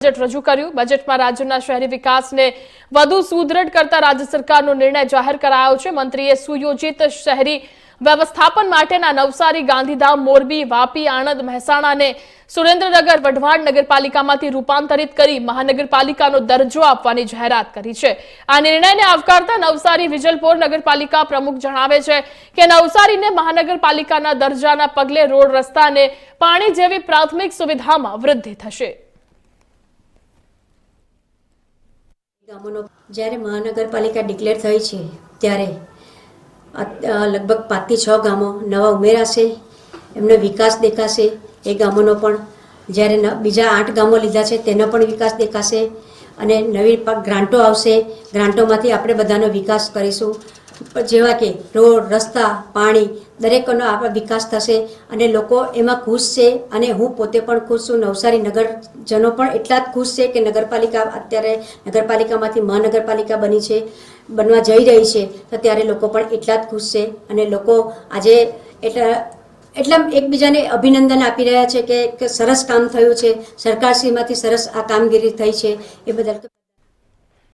Budget રજૂ કર્યું. બજેટમાં રાજ્યના શહેરી વિકાસને વધુ સુદૃઢ કરતા રાજ્ય સરકારનો નિર્ણય જાહેર કરાયો છે. મંત્રીએ સુયોજિત શહેરી વ્યવસ્થાપન માટેના નવસારી, ગાંધીધામ, મોરબી, વાપી, આણંદ મહેસાણા અને સુરેન્દ્રનગર, વઢવાણ નગરપાલિકામાંથી રૂપાંતરિત કરી મહાનગરપાલિકાનો દરજ્જો આપવાની જાહેરાત કરી છે. આ નિર્ણયને આવકારતા નવસારી વિજલપોર નગરપાલિકા પ્રમુખ જણાવે છે કે નવસારીને મહાનગરપાલિકાના દરજ્જાના પગલે રોડ રસ્તા અને પાણી જેવી પ્રાથમિક સુવિધામાં વૃદ્ધિ થશે. ગામોનો જ્યારે મહાનગરપાલિકા ડિક્લેર થઈ છે, ત્યારે લગભગ પાંચથી છ ગામો નવા ઉમેરાશે, એમનો વિકાસ દેખાશે. એ ગામોનો પણ જ્યારે બીજા આઠ ગામો લીધા છે, તેનો પણ વિકાસ દેખાશે અને નવી ગ્રાન્ટો આવશે. ગ્રાન્ટોમાંથી આપણે બધાનો વિકાસ કરીશું. જેવા કે રોડ, રસ્તા, પાણી, દરેકનો આપણો વિકાસ થશે અને લોકો એમાં ખુશ છે અને હું પોતે પણ ખુશ છું. નવસારી નગરજનો પણ એટલા જ ખુશ છે કે નગરપાલિકા અત્યારે નગરપાલિકામાંથી મહાનગરપાલિકા બની છે, બનવા જઈ રહી છે. તો ત્યારે લોકો પણ એટલા જ ખુશ છે અને લોકો આજે એટલા એટલા એકબીજાને અભિનંદન આપી રહ્યા છે કે સરસ કામ થયું છે. સરકારશ્રીમાંથી સરસ આ કામગીરી થઈ છે. એ બદલ